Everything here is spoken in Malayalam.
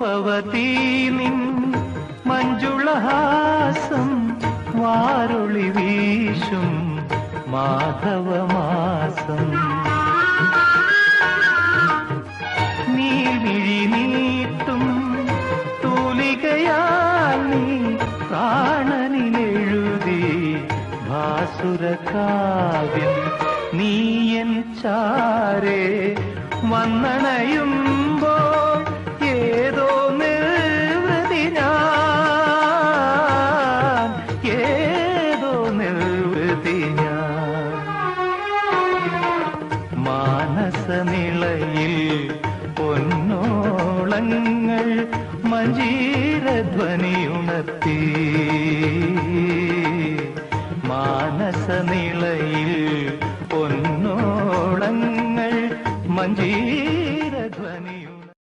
രൂപവതീ നിൻ മഞ്ജുളഹാസം വാരുളി വീശും മാധവമാസം. നീ നീട്ടും തൂലികയാൽ നീ പ്രാണനിലെഴുതി ഭാസുരകാവ്യം നീയൻ ചാരേ വന്നണയുമ്പോൾ ഞാൻ മാനസനിളയിൽ പൊന്നോളങ്ങൾ മഞ്ജീരധ്വനിയുണർത്തി മാനസനിളയിൽ പൊന്നോളങ്ങൾ മഞ്ജീരധ്വനിയു